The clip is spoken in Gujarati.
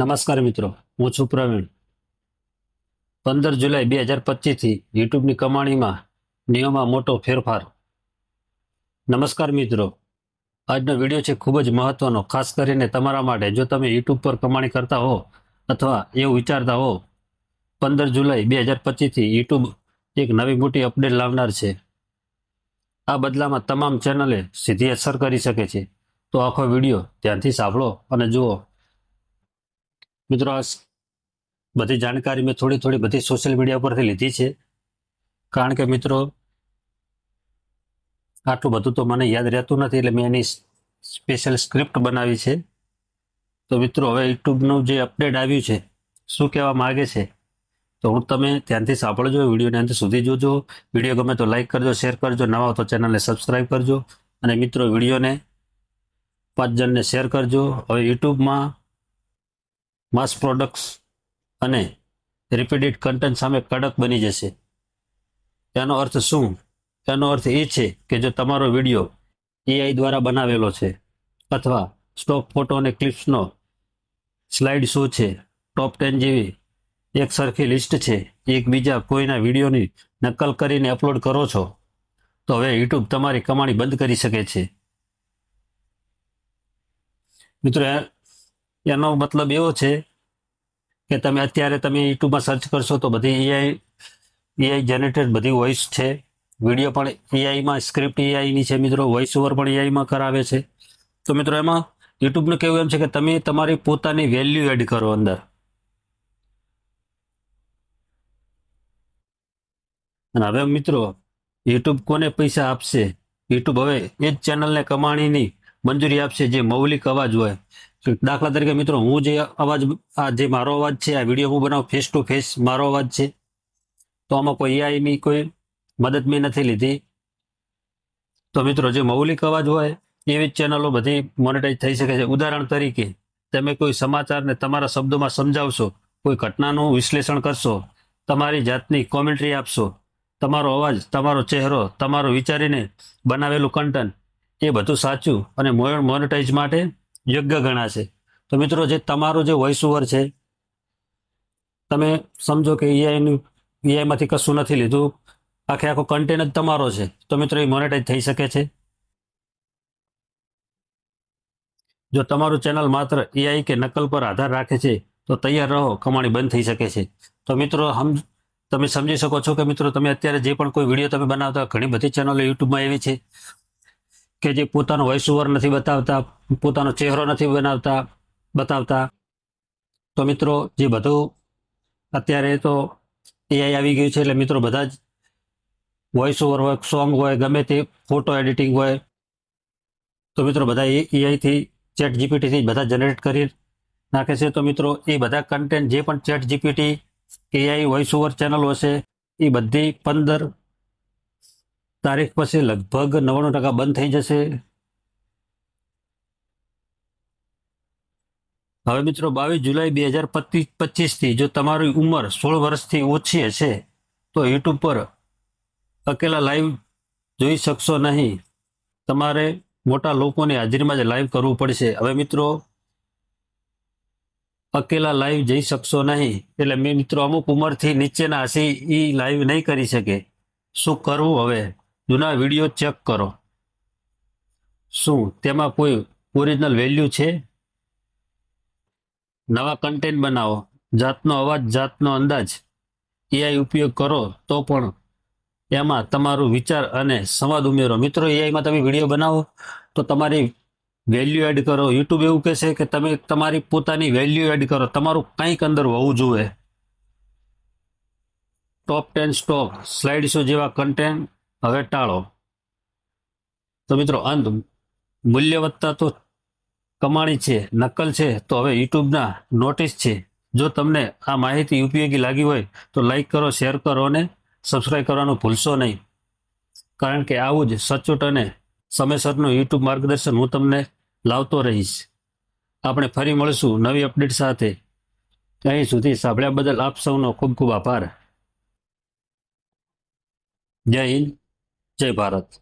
નમસ્કાર મિત્રો, હું છું પ્રવીણ. પંદર જુલાઈ બે હજાર પચીસથી યુટ્યુબની કમાણીમાં નિયમમાં મોટો ફેરફાર. નમસ્કાર મિત્રો, આજનો વીડિયો છે ખૂબ જ મહત્વનો, ખાસ કરીને તમારા માટે. જો તમે યુટ્યુબ પર કમાણી કરતા હો અથવા એવું વિચારતા હો, પંદર જુલાઈ બે હજાર પચીસથી યુટ્યુબ એક નવી મોટી અપડેટ લાવનાર છે. આ બદલામાં તમામ ચેનલે સીધી અસર કરી શકે છે. તો આખો વીડિયો ધ્યાનથી સાંભળો અને જુઓ. મિત્રો, આ બધી જાણકારી મેં થોડી થોડી બધી સોશિયલ મીડિયા પરથી લીધી છે. કારણ કે મિત્રો, આટલું બધું તો મને યાદ રહેતું નથી, એટલે મેં એની સ્પેશિયલ સ્ક્રિપ્ટ બનાવી છે. તો મિત્રો, હવે યુટ્યુબનું જે અપડેટ આવ્યું છે, શું કહેવા માગે છે? તો હું તમે ત્યાંથી સાંભળજો, વિડીયોને અંત સુધી જોજો. વીડિયો ગમે તો લાઈક કરજો શેર કરજો, નવા હો તો ચેનલને સબસ્ક્રાઈબ કરજો. અને મિત્રો, વિડીયોને પાંચ જણને શેર કરજો. હવે યુટ્યુબમાં માસ પ્રોડક્ટ્સ અને રિપીટેડ કન્ટેન્ટ સામે કડક બની જશે. તેનો અર્થ શું? તેનો અર્થ એ છે કે જો તમારો વીડિયો એઆઈ દ્વારા બનાવેલો છે અથવા સ્ટોક ફોટો અને ક્લિપ્સનો સ્લાઇડ શો છે ટોપ ટેન જેવી એક સરખી લિસ્ટ છે, એકબીજા કોઈના વિડીયોની નકલ કરીને અપલોડ કરો છો, તો હવે યુટ્યુબ તમારી કમાણી બંધ કરી શકે છે. મિત્રો એનો મતલબ એવો છે કે તમે અત્યારે તમે યુટ્યુબમાં સર્ચ કરશો તો બધી એઆઈ એઆઈ જનરેટેડ બધી વોઇસ છે. વીડિયો પણ એઆઈમાં સ્ક્રિપ્ટ એઆઈની છે મિત્રો. વોઇસ ઓવર પણ એઆઈમાં કરાવે છે. તો મિત્રો એમાં યુટ્યુબનું કેવું એમ છે કે તમે તમારી પોતાની વેલ્યુ એડ કરો અંદર. અને હવે મિત્રો યુટ્યુબ કોને પૈસા આપશે? યુટ્યુબ હવે એ જ ચેનલને કમાણીની મંજૂરી આપશે જે મૌલિક અવાજ હોય. દાખલા તરીકે મિત્રો, હું જે અવાજ, આ જે મારો અવાજ છે, આ વીડિયો હું બનાવું ફેસ ટુ ફેસ મારો અવાજ છે. તો આમાં કોઈ એઆઈની કોઈ મદદ મેં નથી લીધી. તો મિત્રો, જે મૌલિક અવાજ હોય એવી જ ચેનલો બધી મોનેટાઈઝ થઈ શકે છે. ઉદાહરણ તરીકે, તમે કોઈ સમાચારને તમારા શબ્દોમાં સમજાવશો, કોઈ ઘટનાનું વિશ્લેષણ કરશો, તમારી જાતની કોમેન્ટ્રી આપશો, તમારો અવાજ, તમારો ચહેરો, તમારો વિચારીને બનાવેલું કન્ટેન્ટ એ બધું સાચું અને મોનેટાઈઝ માટે યોગ્ય ગણાશે. તો મિત્રો જે તમારું જે વોઇસ ઓવર છે, તમે સમજો કે એઆઈનું એઆઈમાંથી કશું નથી લીધું. આખે આખો કન્ટેન્ટ જ તમારો છે. તો મિત્રો એ મોનેટાઇઝ થઈ શકે છે. જો તમારું ચેનલ માત્ર એઆઈ કે નકલ પર આધાર રાખે છે, તો તૈયાર રહો, કમાણી બંધ થઈ શકે છે. તો મિત્રો હમ, તમે સમજી શકો છો કે મિત્રો તમે અત્યારે જે પણ કોઈ વીડિયો તમે બનાવતા ઘણી બધી ચેનલો યુટ્યુબમાં એવી છે. કે જે પોતાનો વોઇસ ઓવર નથી બતાવતા, પોતાનો ચહેરો નથી બનાવતા, બતાવતા. તો મિત્રો, જે બધું અત્યારે તો એઆઈ આવી ગયું છે, એટલે મિત્રો બધા જ વોઇસ ઓવર હોય સોંગ હોય, ગમે તે ફોટો એડિટિંગ હોય, તો મિત્રો બધા એ એઆઈથી ચેટ જીપીટીથી બધા જનરેટ કરી નાખે છે. તો મિત્રો, એ બધા કન્ટેન્ટ જે પણ chat GPT AI voice over channel હશે, એ બધી પંદર તારીખ પછી લગભગ નવ્વાણું ટકા બંધ થઈ જશે. હવે મિત્રો બાવીસ જુલાઈ બે હજાર પચીસથી જો તમારી ઉંમર સોળ વર્ષથી ઓછી હશે, તો યુટ્યુબ પર અકેલા લાઈવ જોઈ શકશો નહીં. તમારે મોટા લોકોની હાજરીમાં જ લાઈવ કરવું પડશે. હવે મિત્રો, અકેલા લાઈવ જઈ શકશો નહીં. એટલે મિત્રો અમુક ઉંમરથી નીચેના હશે એ લાઈવ નહીં કરી શકે. શું કરવું હવે? જૂના વીડિયો ચેક કરો. શું તેમાં કોઈ ઓરિજિનલ વેલ્યુ છે? નવા કન્ટેન્ટ બનાવો. જાતનો અવાજ, જાતનો અંદાજ. એઆઈ ઉપયોગ કરો તો પણ એમાં તમારું વિચાર અને સંવાદ ઉમેરો. મિત્રો એઆઈમાં તમે વીડિયો બનાવો તો તમારી વેલ્યુ એડ કરો. યુટ્યુબ એવું કહેશે કે તમે તમારી પોતાની વેલ્યુ એડ કરો. તમારું કંઈક અંદર હોવું જોઈએ. Top ten stock slide show જેવા કન્ટેન્ટ હવે ટાળો. તો મિત્રો અંત મૂલ્ય વધતા તો કમાણી છે, નકલ છે, તો હવે યુટ્યુબના નોટિસ છે. જો તમને આ માહિતી ઉપયોગી લાગી હોય તો લાઈક કરો શેર કરો અને સબસ્ક્રાઈબ કરવાનું ભૂલશો નહીં. કારણ કે આવું જ સચોટ અને સમયસરનું યુટ્યુબ માર્ગદર્શન હું તમને લાવતો રહીશ. આપણે ફરી મળશું નવી અપડેટ સાથે. અહીં સુધી સાંભળ્યા બદલ આપ સૌનો ખૂબ ખૂબ આભાર. જય હિન્દ. જય ભારત.